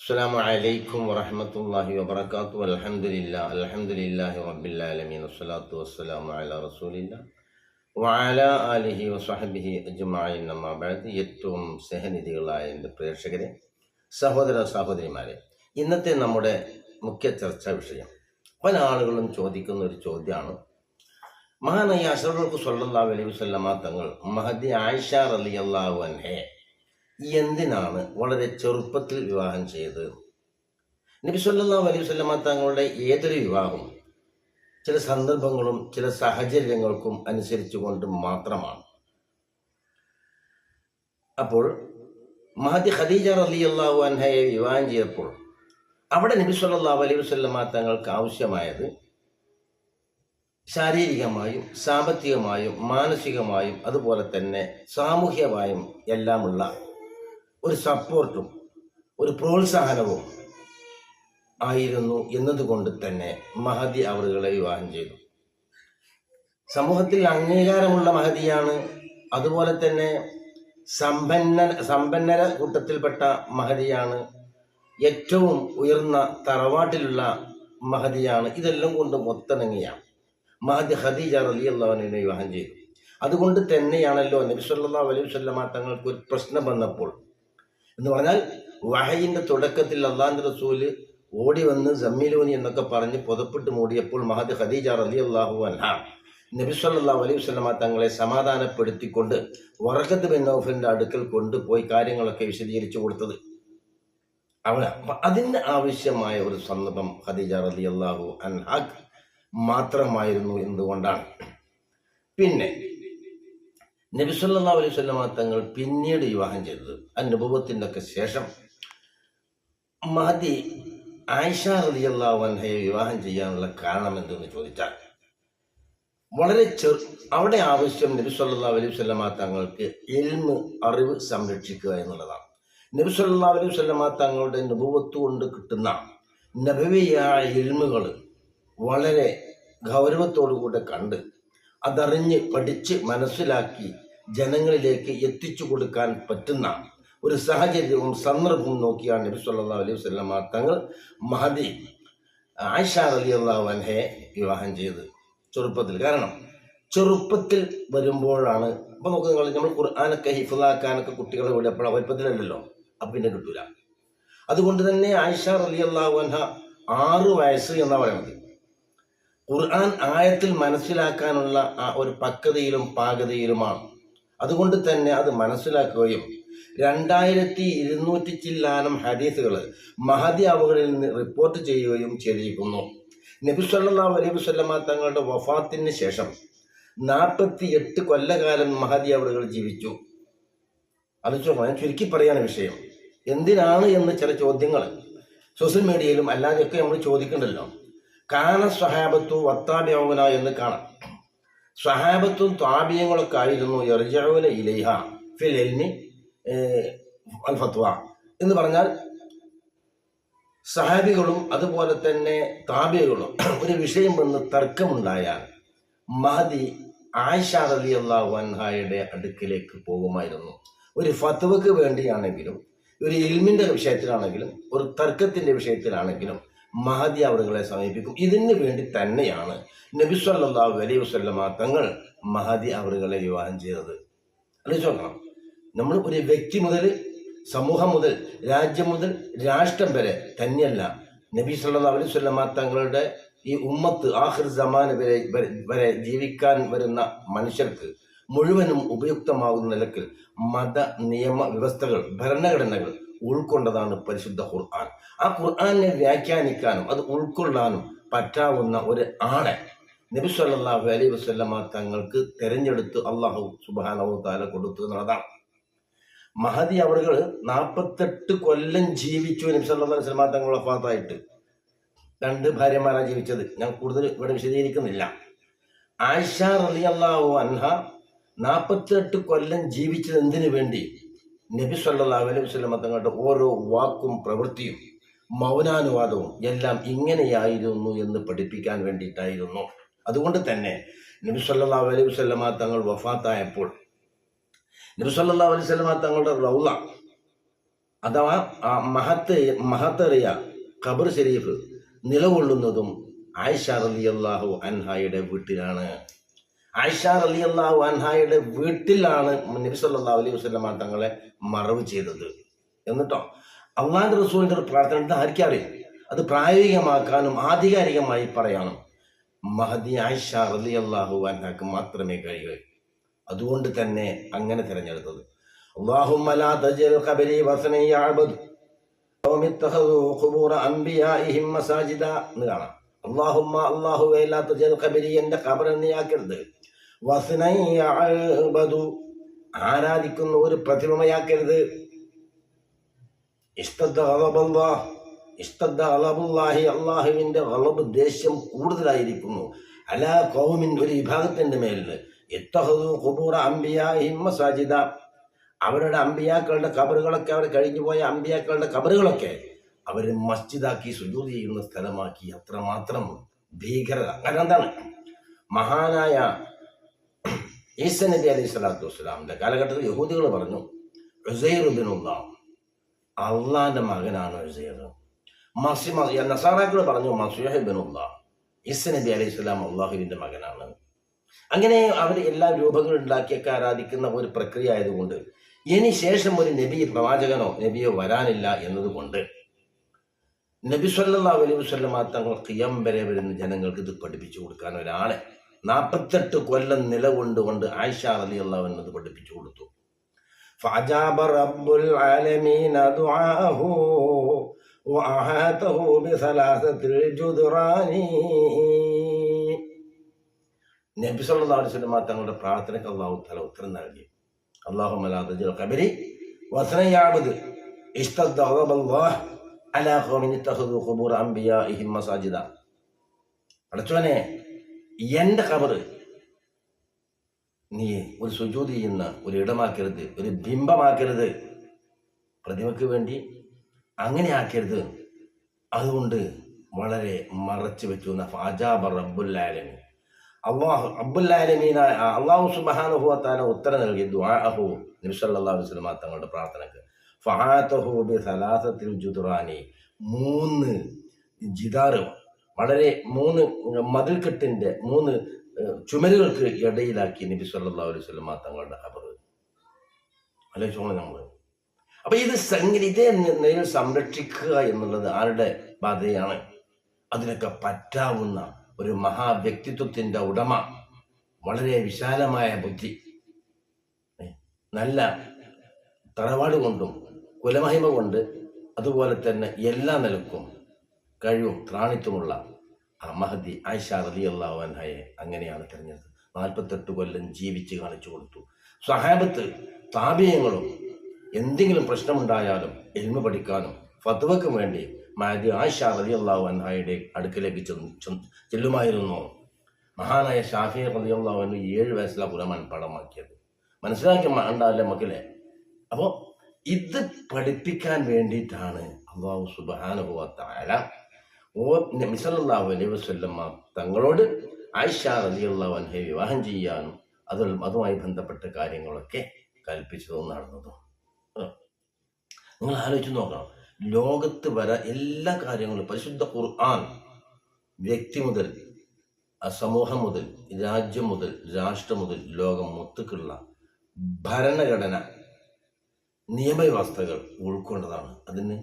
السلام عليكم ورحمة الله وبركاته الحمد لله الحمد لله رب العالمين والصلاة والسلام على رسول الله وعلى آله وصحبه أجمعين أما بعد ഏറ്റവും സ്നേഹനിധികളായ എൻ്റെ പ്രേക്ഷകരെ സഹോദര സഹോദരിമാരെ ഇന്നത്തെ നമ്മുടെ മുഖ്യ ചർച്ചാ വിഷയം പല ആളുകളും ചോദിക്കുന്ന ഒരു ചോദ്യമാണ് മഹാനായ അഷറഫ് സല്ലല്ലാഹു അലൈഹി വസല്ലമ തങ്ങൾ മഹദി ആയിഷ റളിയല്ലാഹു അൻഹെ എന്തിനാണ് വളരെ ചെറുപ്പത്തിൽ വിവാഹം ചെയ്തത്? നബി സല്ലല്ലാഹു അലൈഹി വസല്ലമ തങ്ങളുടെ ഏതൊരു വിവാഹവും ചില സന്ദർഭങ്ങളും ചില സാഹചര്യങ്ങൾക്കും അനുസരിച്ചു അനുസരിച്ചുകൊണ്ട് മാത്രമാണ്. അപ്പോൾ മഹദി ഖദീജ അള്ളാഹു അൻഹയെ വിവാഹം ചെയ്തപ്പോൾ അവിടെ നബി സല്ലല്ലാഹു അലൈഹി വസല്ലമ തങ്ങൾക്ക് ആവശ്യമായത് ശാരീരികമായും സാമ്പത്തികമായും മാനസികമായും അതുപോലെ തന്നെ സാമൂഹ്യമായും എല്ലാമുള്ള ഒരു സപ്പോർട്ടും ഒരു പ്രോത്സാഹനവും ആയിരുന്നു എന്നതുകൊണ്ട് തന്നെ മഹദി അവറുകളെ വിവാഹം ചെയ്തു. സമൂഹത്തിൽ അംഗീകാരമുള്ള മഹദിയാണ് അതുപോലെ തന്നെ സമ്പന്ന സമ്പന്നര കൂട്ടത്തിൽപ്പെട്ട മഹദിയാണ് ഏറ്റവും ഉയർന്ന തറവാട്ടിലുള്ള മഹദിയാണ് ഇതെല്ലാം കൊണ്ട് മൊത്തണങ്ങിയാണ് മഹദി ഖദീജ റളിയല്ലാഹുവിനെ വിവാഹം ചെയ്തു. അതുകൊണ്ട് തന്നെയാണല്ലോ നബിസ്വല്ലാ അലൈഹി തങ്ങൾക്ക് ഒരു പ്രശ്നം വന്നപ്പോൾ എന്ന് പറഞ്ഞാൽ വഹയിന്റെ തുടക്കത്തിൽ അള്ളാഹു റസൂൽ ഓടി വന്ന് ജമ്മീലൂനി എന്നൊക്കെ പറഞ്ഞ് പുതപ്പിട്ട് മൂടിയപ്പോൾ മഹദ് ഖദീജ റളിയല്ലാഹു അൻഹ നബി അലൈഹി വസല്ലമ തങ്ങളെ സമാധാനപ്പെടുത്തിക്കൊണ്ട് വറക്കത്ത് ബിൻ നൗഫലിന്റെ അടുക്കൽ കൊണ്ടുപോയി കാര്യങ്ങളൊക്കെ വിശദീകരിച്ചു കൊടുത്തത്. അവൾ അതിന് ആവശ്യമായ ഒരു സന്ദർഭം ഖദീജ അള്ളാഹു അൻഹാഖ് മാത്രമായിരുന്നു എന്തുകൊണ്ടാണ്. പിന്നെ നബി സല്ലല്ലാഹു അലൈഹി വസല്ലമ തങ്ങൾ പിന്നീട് വിവാഹം ചെയ്തത്. അനുഭവത്തിന്റെ ഒക്കെ ശേഷം മഹദി ആയിഷ റളിയല്ലാഹു വൻഹയെ വിവാഹം ചെയ്യാനുള്ള കാരണം എന്തെന്ന് ചോദിച്ചാൽ വളരെ ചെറു അവിടെ ആവശ്യം നബി അലൈഹി വസല്ലമ തങ്ങൾക്ക് എൽമ് അറിവ് സംരക്ഷിക്കുക എന്നുള്ളതാണ്. നബി അലൈഹി വസല്ലമ തങ്ങളുടെ അനുഭവത്ത് കൊണ്ട് കിട്ടുന്ന നബവിയായ എൽമുകൾ വളരെ ഗൗരവത്തോടു കൂടെ കണ്ട് അതറിഞ്ഞ് പഠിച്ച് മനസ്സിലാക്കി ജനങ്ങളിലേക്ക് എത്തിച്ചു കൊടുക്കാൻ പറ്റുന്ന ഒരു സാഹചര്യവും സന്ദർഭവും നോക്കിയാണ് നബി സല്ലാ അലൈഹി വസല്ലമ തങ്ങൾ മഹദി ആയിഷ റളിയല്ലാഹു അൻഹയെ വിവാഹം ചെയ്ത് ചെറുപ്പത്തിൽ. കാരണം ചെറുപ്പത്തിൽ വരുമ്പോഴാണ് അപ്പൊ നോക്ക് നിങ്ങൾ നമ്മൾ ഖുർആാനൊക്കെ ഹിഫുദാക്കാനൊക്കെ കുട്ടികളെ വിടുക അപ്പോൾ വലിപ്പത്തിലല്ലല്ലോ അപ്പം പിന്നെ കിട്ടൂല. അതുകൊണ്ട് തന്നെ ആയിഷ റളിയല്ലാഹു അൻഹ ആറ് വയസ്സ് എന്നാ പറയുന്നത് ഖുർആൻ ആയത്തിൽ മനസ്സിലാക്കാനുള്ള ആ ഒരു പക്വതയിലും പാകതയിലുമാണ്. അതുകൊണ്ട് തന്നെ അത് മനസ്സിലാക്കുകയും രണ്ടായിരത്തി ഇരുന്നൂറ്റി ചില്ലാനം ഹദീസുകൾ മഹദി അവകളിൽ നിന്ന് റിപ്പോർട്ട് ചെയ്യുകയും ചെയ്തിരിക്കുന്നു. നബി സല്ലല്ലാഹു അലൈഹി വസല്ലമ തങ്ങളുടെ വഫാത്തിന് ശേഷം നാൽപ്പത്തി എട്ട് കൊല്ലകാലം മഹദി അവറുകൾ ജീവിച്ചു. അത് ചുരുക്കി പറയാണ് വിഷയം. എന്തിനാണ് എന്ന് ചില ചോദ്യങ്ങൾ സോഷ്യൽ മീഡിയയിലും അല്ലാതെയൊക്കെ നമ്മൾ ചോദിക്കണ്ടല്ലോ. കാന സഹാബത്തു വത്താബിയോമന എന്ന് കാണാം. സഹാബത്തും താബിയങ്ങളൊക്കെ ആയിരുന്നു എർജൗന ഇലൈഹ ഫിൽ എൽമി അൽ ഫത്വ എന്ന് പറഞ്ഞാൽ സഹാബികളും അതുപോലെ തന്നെ താബിയകളും ഒരു വിഷയം വന്ന് തർക്കമുണ്ടായാൽ മഹദി ആയിഷ റലി അള്ളാഹു അൻഹായുടെ അടുക്കിലേക്ക് പോകുമായിരുന്നു. ഒരു ഫത്വക്ക് വേണ്ടിയാണെങ്കിലും ഒരു ഇൽമിന്റെ വിഷയത്തിലാണെങ്കിലും ഒരു തർക്കത്തിന്റെ വിഷയത്തിലാണെങ്കിലും മഹദി അവറുകളെ സമീപിക്കും. ഇതിന് വേണ്ടി തന്നെയാണ് നബി സല്ലല്ലാഹു അലൈഹി വസല്ലമ തങ്ങൾ മഹദി അവറുകളെ വിവാഹം ചെയ്തത്. ആലോചിച്ച് നോക്കണം. നമ്മൾ ഒരു വ്യക്തി മുതൽ സമൂഹം മുതൽ രാജ്യം മുതൽ രാഷ്ട്രം വരെ തന്നെയല്ല നബി സല്ലാ അലൈഹി വസല്ലമ തങ്ങളുടെ ഈ ഉമ്മത്ത് ആഹിർ സമാന വരെ വരെ ജീവിക്കാൻ വരുന്ന മനുഷ്യർക്ക് മുഴുവനും ഉപയുക്തമാകുന്ന നിലക്കിൽ മത നിയമ വ്യവസ്ഥകൾ ഭരണഘടനകൾ ഉൾക്കൊണ്ടതാണ് പരിശുദ്ധ ഖുർആൻ. ആ ഖുർആാനെ വ്യാഖ്യാനിക്കാനും അത് ഉൾക്കൊള്ളാനും പറ്റാവുന്ന ഒരു ആളെ നബി സല്ലാഹു അലൈ വസല്ലമ തങ്ങൾക്ക് തെരഞ്ഞെടുത്ത് അള്ളാഹു സുബ്ഹാനഹു താല കൊടുത്തു എന്നുള്ളതാണ്. മഹദി അവറുകൾ നാൽപ്പത്തെട്ട് കൊല്ലം ജീവിച്ചു നബി സല്ലാ അലൈഹി വസല്ലമ തങ്ങൾ വഫാത്തായിട്ട്. രണ്ട് ഭാര്യമാരാണ് ജീവിച്ചത്. ഞാൻ കൂടുതൽ ഇവിടെ വിശദീകരിക്കുന്നില്ല. ആയിഷ അള്ളാഹു അൻഹ നാൽപ്പത്തെട്ട് കൊല്ലം ജീവിച്ചത് എന്തിനു വേണ്ടി? നബി സല്ലല്ലാഹു അലൈഹി വസല്ലമ തങ്ങളുടെ ഓരോ വാക്കും പ്രവൃത്തിയും മൗനാനുവാദവും എല്ലാം ഇങ്ങനെയായിരുന്നു എന്ന് പഠിപ്പിക്കാൻ വേണ്ടിയിട്ടായിരുന്നു. അതുകൊണ്ട് തന്നെ നബി അലൈഹി വസല്ലമ തങ്ങൾ വഫാത്തായപ്പോൾ നബി അലൈഹി വസല്ലമ തങ്ങളുടെ റൗള അഥവാ ആ മഹത്ത് മഹത്തറിയ ഖബർ ഷെരീഫ് നിലകൊള്ളുന്നതും ആയിഷ അള്ളാഹു അൻഹായുടെ വീട്ടിലാണ്. ആയിഷ അള്ളാഹു അൻഹായുടെ വീട്ടിലാണ് നബി അലൈഹി വസല്ലമ തങ്ങളെ മറവ് ചെയ്തത്. എന്നിട്ടോ അള്ളാഹിന്റെ റസൂലിന്റെ ഒരു പ്രാർത്ഥന ഉണ്ട് അത് പ്രായോഗികമാക്കാനും ആധികാരികമായി പറയാനും. മഹദി ആയിഷ റലി അള്ളാഹു അൻഹാക്ക് മാത്രമേ കഴിയൂ. അതുകൊണ്ട് തന്നെ അങ്ങനെ തിരഞ്ഞെടുത്തത്. എന്ന് കാണാം. ആരാധിക്കുന്ന ഒരു പ്രതിമയാക്കരുത്. ഇഷ്ടദ്ദ ഗളബുല്ലാഹി അല്ലാഹുവിന്റെ ഗളബ് ദേഷ്യം കൂടുതലായിരിക്കുന്നു. അലാ കോമിൻ ഒരു വിഭാഗത്തിന്റെ മേലിൽ. ഇത്തഹദു ഖുബൂറ അംബിയാഹിം മസാജിദ. അവരുടെ അമ്പിയാക്കളുടെ കബറുകളൊക്കെ അവർ കഴിഞ്ഞുപോയ അമ്പിയാക്കളുടെ കബറുകളൊക്കെ അവർ മസ്ജിദാക്കി സുജൂത് ചെയ്യുന്ന സ്ഥലമാക്കി. അത്രമാത്രം ഭീകരത. കാരണം എന്താണ് മഹാനായ ഈസ നബി അലൈഹി സ്വലാത്തു വസ്സലാമിന്റെ കാലഘട്ടത്തിൽ യഹൂദികൾ പറഞ്ഞു ഉസൈർ ബിനുള്ള അള്ളാന്റെ മകനാണ് ഉസൈർ മസി പറഞ്ഞു മസുഹബിനുള്ള ഈസ നബി അലൈഹി സ്വലാം അള്ളാഹുവിന്റെ മകനാണ്. അങ്ങനെ അവർ എല്ലാ രൂപങ്ങളും ഉണ്ടാക്കിയൊക്കെ ആരാധിക്കുന്ന ഒരു പ്രക്രിയ ആയതുകൊണ്ട് ഇനി ശേഷം ഒരു നബി പ്രവാചകനോ നബിയോ വരാനില്ല എന്നതുകൊണ്ട് നബി സല്ലാ അലൈഹി വസല്ലമ തങ്ങൾ ഖിയം വരെ വരുന്ന ജനങ്ങൾക്ക് ഇത് പഠിപ്പിച്ചു കൊടുക്കാൻ ഒരാളെ നാൽപ്പത്തെട്ട് കൊല്ലം നിലകൊണ്ടുകൊണ്ട് ആയിഷ അലി ഇത് പഠിപ്പിച്ചു കൊടുത്തു. فأجاب رب العالمين دعاءه وأحاطه بثلاثة الجدران നബി സല്ലല്ലാഹു അലൈഹി വസല്ലമ തങ്ങളുടെ പ്രാർത്ഥനയ്ക്ക് അള്ളാഹു തല ഉത്തരം നൽകി അള്ളാഹു മലാദുൽ ഖബരി വസനയാബദ് ഇസ്തദ്ദ ഗളബല്ലാഹ് അലാ ഖൗമിൻ ഇത്തഖദു ഖുബൂർ അംബിയാഇഹിം മസാജിദ അടച്ചോനെ എൻ്റെ ഖബർ നീ ഒരു സുജൂതി ചെയ്യുന്ന ഒരു ഇടമാക്കരുത് ഒരു ബിംബമാക്കരുത്. പ്രതിമയ്ക്ക് വേണ്ടി അങ്ങനെ ആക്കരുത്. അതുകൊണ്ട് വളരെ മറച്ചു വെച്ചു ഫാജാബ് റബ്ബുല്ലാലമി അള്ളാഹു അബ്ബുല്ലാലമീന അള്ളാഹു സുബാനുഭവത്താല ഉത്തരം നൽകി ദ്വാഹു നിമിഷല്ലാ വസ്ലമ തങ്ങളുടെ പ്രാർത്ഥനക്ക്. ഫഹാത്തഹു ബി സലാസത്തിൽ ജുദുറാനി മൂന്ന് ജിദാറ് വളരെ മൂന്ന് മതിൽക്കെട്ടിന്റെ മൂന്ന് ചുമരുകൾക്ക് ഇടയിലാക്കി നബി സല്ലാ അലൈഹി ആ തങ്ങളുടെ ഖബർ. ആലോചിച്ചോളാം നമ്മൾ അപ്പൊ ഇത് ഇതേ നിലയിൽ സംരക്ഷിക്കുക എന്നുള്ളത് ആരുടെ ബാധ്യതയാണ്? അതിനൊക്കെ പറ്റാവുന്ന ഒരു മഹാവ്യക്തിത്വത്തിന്റെ ഉടമ. വളരെ വിശാലമായ ബുദ്ധി. നല്ല തറവാട് കൊണ്ടും കുലമഹിമ കൊണ്ട് അതുപോലെ തന്നെ എല്ലാ നിലക്കും കഴിവും ത്രാണിത്വമുള്ള മഹദി ആയിഷ റലി അങ്ങനെയാണ് തിരഞ്ഞെടുത്തത്. നാൽപ്പത്തെട്ട് കൊല്ലം ജീവിച്ച് കാണിച്ചു കൊടുത്തു. സഹാബത്ത് താപീയങ്ങളും എന്തെങ്കിലും പ്രശ്നമുണ്ടായാലും എൽമ പഠിക്കാനും ഫത്വക്ക് വേണ്ടി മഹദി ആയിഷ റലി അള്ളാഹു അൻഹയുടെ അടുക്കലേക്ക് ചെല്ലുമായിരുന്നു. മഹാനായ ഷാഫി റലി അള്ളാഹു ഏഴ് വയസ്സിലാ ഖുർആൻ പടമാക്കിയത് മനസ്സിലാക്കി ഉണ്ടാവില്ല മക്കളെ? അപ്പോൾ ഇത് പഠിപ്പിക്കാൻ വേണ്ടിയിട്ടാണ് അള്ളാഹു സുബാനുഭവത്തായ ഓ നബിസല്ലാഹു അലൈഹി വസ്ല്ലമ്മ തങ്ങളോട് ആയിഷ റളിയല്ലാഹു അൻഹ വിവാഹം ചെയ്യാനും അതിൽ അതുമായി ബന്ധപ്പെട്ട കാര്യങ്ങളൊക്കെ കൽപ്പിച്ചതും നടന്നതും. നിങ്ങൾ ആലോചിച്ച് നോക്കണം. ലോകത്ത് വരെ എല്ലാ കാര്യങ്ങളും പരിശുദ്ധ ഖുർആൻ വ്യക്തി മുതൽ സമൂഹം മുതൽ രാജ്യം മുതൽ രാഷ്ട്രം മുതൽ ലോകം മൊത്തക്കുള്ള ഭരണഘടന നിയമവ്യവസ്ഥകൾ ഉൾക്കൊണ്ടതാണ്. അതിന്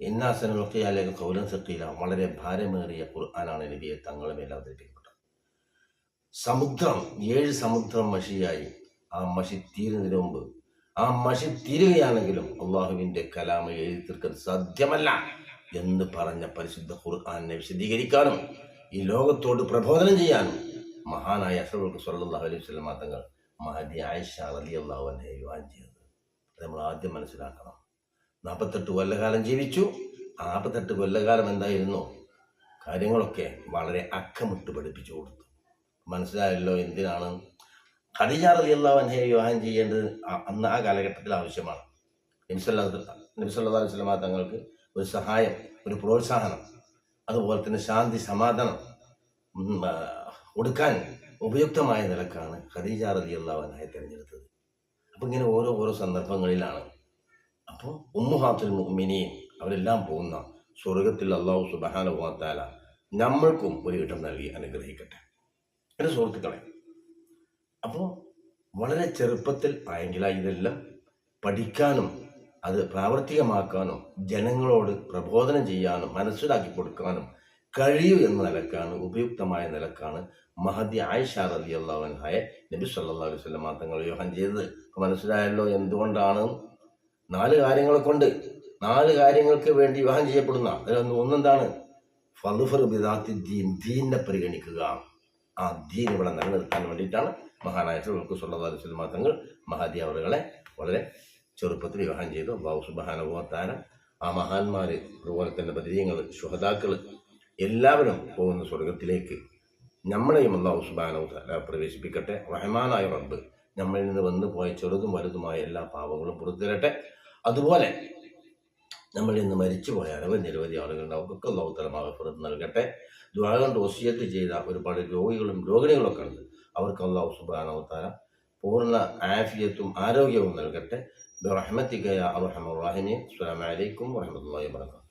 എന്നാസനൊക്കെ അല്ലെങ്കിൽ കൗലം സക്കീല വളരെ ഭാരമേറിയ ഖുർആനാണ് നബിയെ തങ്ങളെ മേൽ അവതരിപ്പിക്കപ്പെട്ടത് സമുദ്രം ഏഴ് സമുദ്രം മഷിയായി. ആ മഷി തീരുന്നതിന് മുമ്പ് ആ മഷി തീരുകയാണെങ്കിലും അള്ളാഹുവിന്റെ കലാമ എഴുതി തീർക്കാൻ സാധ്യമല്ല എന്ന് പറഞ്ഞ പരിശുദ്ധ ഖുർആാനെ വിശദീകരിക്കാനും ഈ ലോകത്തോട് പ്രബോധനം ചെയ്യാനും മഹാനായ അസറുൽ സല്ലല്ലാഹു അലൈഹി വസല്ലം തങ്ങൾ മഹദി ആയിഷ റളിയല്ലാഹു അൻഹയെ വിവാഹം ചെയ്തത്. നമ്മൾ ആദ്യം മനസ്സിലാക്കണം. നാൽപ്പത്തെട്ട് കൊല്ലകാലം ജീവിച്ചു. നാൽപ്പത്തെട്ട് കൊല്ലകാലം എന്തായിരുന്നു? കാര്യങ്ങളൊക്കെ വളരെ അക്കമിട്ട് പഠിപ്പിച്ചു കൊടുത്തു. മനസ്സിലായല്ലോ എന്തിനാണ്? ഖദീജ റളിയല്ലാഹു അൻഹയെ വിവാഹം ചെയ്യേണ്ടത് അന്ന് ആ കാലഘട്ടത്തിൽ ആവശ്യമാണ്. നബിസല്ലാ നബിസല്ലാ തങ്ങൾക്ക് ഒരു സഹായം ഒരു പ്രോത്സാഹനം അതുപോലെ തന്നെ ശാന്തി സമാധാനം കൊടുക്കാൻ ഉപയുക്തമായ നിലക്കാണ് ഖദീജ റളിയല്ലാഹു അൻഹയെ തിരഞ്ഞെടുത്തത്. അപ്പം ഇങ്ങനെ ഓരോ ഓരോ സന്ദർഭങ്ങളിലാണ് അപ്പോൾ ഉമ്മുഹാത്തുൽ മുഅ്മിനീൻ അവരെല്ലാം പോകുന്ന സ്വർഗത്തിൽ അള്ളാഹു സുബഹാന സുബഹാനുഭവത്താല നമ്മൾക്കും ഒരു ഇടം നൽകി അനുഗ്രഹിക്കട്ടെ. എന്റെ സുഹൃത്തുക്കളെ അപ്പോൾ വളരെ ചെറുപ്പത്തിൽ ആയെങ്കിലാ ഇതെല്ലാം പഠിക്കാനും അത് പ്രാവർത്തികമാക്കാനും ജനങ്ങളോട് പ്രബോധനം ചെയ്യാനും മനസ്സിലാക്കി കൊടുക്കാനും കഴിയൂ എന്ന നിലക്കാണ് ഉപയുക്തമായ നിലക്കാണ് മഹദി ആയിഷ റലി അള്ളാഹുഹായ നബി സല്ലാ അലൈഹി സ്വലം തങ്ങൾ യോഹൻ ചെയ്തത്. മനസ്സിലായല്ലോ എന്തുകൊണ്ടാണ് നാല് കാര്യങ്ങളെ കൊണ്ട് നാല് കാര്യങ്ങൾക്ക് വേണ്ടി വിവാഹം ചെയ്യപ്പെടുന്ന അതിലൊന്ന് ഒന്നെന്താണ്? ഫലുഫർ ബിദാത്തി ദീൻ പരിഗണിക്കുക. ആ ദീൻ ഇവിടെ നിലനിർത്താൻ വേണ്ടിയിട്ടാണ് മഹാനായ സുല്ലാ അലൈഹി സ്വലം തങ്ങൾ മഹദി അവറുകളെ വളരെ ചെറുപ്പത്തിൽ വിവാഹം ചെയ്തു. അള്ളാഹു സുബാനുഭവത്താര ആ മഹാന്മാർ അതുപോലെ തന്നെ ബദരീങ്ങൾ ശുഹതാക്കൾ എല്ലാവരും പോകുന്ന സ്വർഗത്തിലേക്ക് നമ്മളെയും അള്ളാഹു സുബാനവ് പ്രവേശിപ്പിക്കട്ടെ. റഹ്മാനായ റബ്ബ് നമ്മളിൽ നിന്ന് വന്നു പോയ ചെറുതും വലുതുമായ എല്ലാ പാപങ്ങളും പുറത്തുതരട്ടെ. അതുപോലെ നമ്മൾ ഇന്ന് മരിച്ചു പോയ അനവധി നിരവധി ആളുകളുണ്ട് അവർക്കൊക്കെ അള്ളാഹു തലമാകപ്പുറത്ത് നൽകട്ടെ. ദ്വാരകൊണ്ട് ഒസിയത്ത് ചെയ്ത ഒരുപാട് രോഗികളും രോഗിണികളൊക്കെ ഉണ്ട്. അവർക്ക് അള്ളാഹു സുബാനവത്താര പൂർണ ആഫിയത്തും ആരോഗ്യവും നൽകട്ടെ. ബിറഹ്മത്തിക യാ അർഹമർ വലൈക്കും വറഹ്മത്തുള്ളാഹി വബറകാതുഹു.